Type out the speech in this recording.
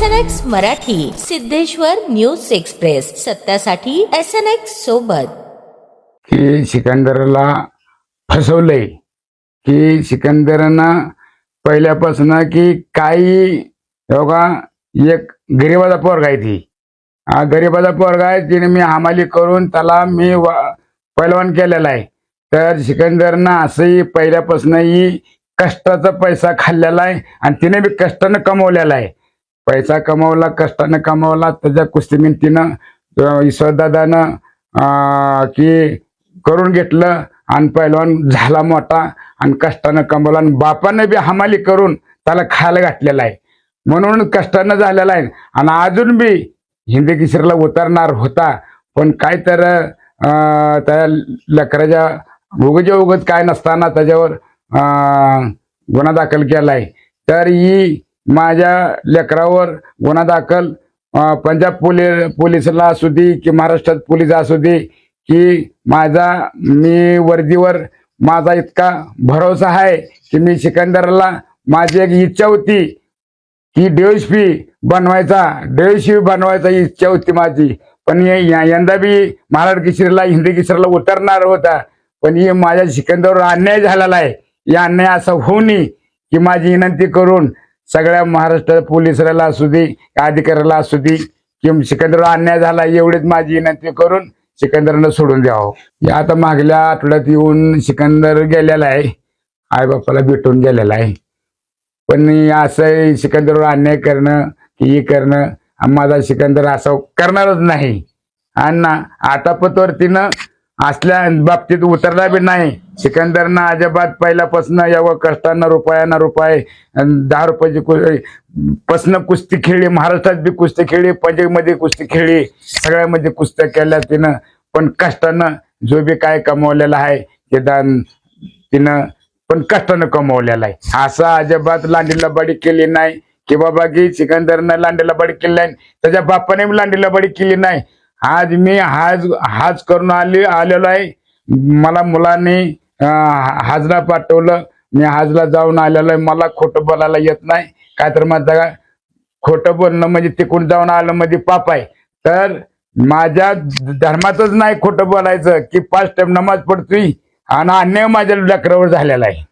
S N X Marathi Siddheshwar news express. सत्यासाठी S N X सोबत. की सिकंदरला फसवलंय. की सिकंदरनं पहिल्यापासून की काही हो बघा एक गरीबाचा पोरगा आहे ती. हा गरीबाचा पोरगा आहे तिने मी हमाली करून त्याला मी वा- पैलवान केलेला आहे. तर सिकंदरनं असंही पहिल्यापासूनही कष्टाचा पैसा खाल्लेला आहे आणि तिने बी कष्टानं कमवलेला आहे. पैसा कमावला कष्टानं कमावला त्याच्या कुस्ती मिंतीनं ईश्वरदादानं की करून घेतलं आणि पैलवान झाला मोठा आणि कष्टानं कमवला आणि बापानं बी हमाली करून त्याला खायला घातलेला आहे. म्हणून कष्टानं झालेला आहे. आणि अजून बी हिंदी किशोरला उतरणार होता पण काय तर त्या लेकराच्या उगच्या उगत काय नसताना त्याच्यावर गुन्हा दाखल केला आहे तर ही माझ्या लेकरावर गुन्हा दाखल पंजाब पोलीस पोलिसला असू दे की महाराष्ट्रात पोलीस असू दे की माझा मी वर्दीवर माझा इतका भरोसा आहे की मी सिकंदरला माझी एक इच्छा होती की पी बनवायचा पी बनवायचा इच्छा होती माझी. पण या- यंदा बी महाराष्ट्र किशोरीला हिंदी किशोरला उतरणार होता. पण हे माझ्या सिकंदरवर अन्याय झालेला आहे. या अन्याय असा होऊ नये की माझी विनंती करून सगळ्या महाराष्ट्र पोलिसाला असू दे अधिकाऱ्याला असू दे की सिकंदरला अन्याय झाला एवढीच माझी विनंती करून सिकंदरनं सोडून द्यावं. हे आता मागल्या आठवड्यात येऊन सिकंदर गेलेला आहे. आई बापाला भेटून गेलेला आहे. पण असं सिकंदरवर अन्याय करणं की हे करणं माझा सिकंदर असं करणारच नाही. आणि ना आता पतवरतीनं असल्या बाबतीत उतरला बी नाही. सिकंदरनं अजिबात पहिल्यापासून यावं कष्टानं रुपयानं रुपये दहा रुपयाची कु- पसनं कुस्ती खेळली महाराष्ट्रात बी कुस्ती खेळली पंजाबमध्ये कुस्ती खेळली सगळ्यामध्ये कुस्त्या केल्या तिनं. पण कष्टानं जो बी काय कमवलेला आहे ते दान तिनं पण कष्टानं कमवलेला आहे. असं अजिबात लांडीला बडी केली नाही की बाबा की सिकंदरनं लांडीला बडी केली नाही त्याच्या बापाने बी लांडीला बडी केली नाही. आज मी हाज हाज करून आले आलेलो आहे. मला मुलांनी हाजला पाठवलं. मी हाजला जाऊन आलेलो आहे. मला खोटं बोलायला येत नाही. काय तर माझा खोटं बोलणं म्हणजे तिकडून जाऊन आलं म्हणजे पाप आहे. तर माझ्या धर्मातच नाही खोटं बोलायचं की पाच टाइम नमाज पडतोय आणि अन्याय माझ्या लेकरावर झालेला आहे.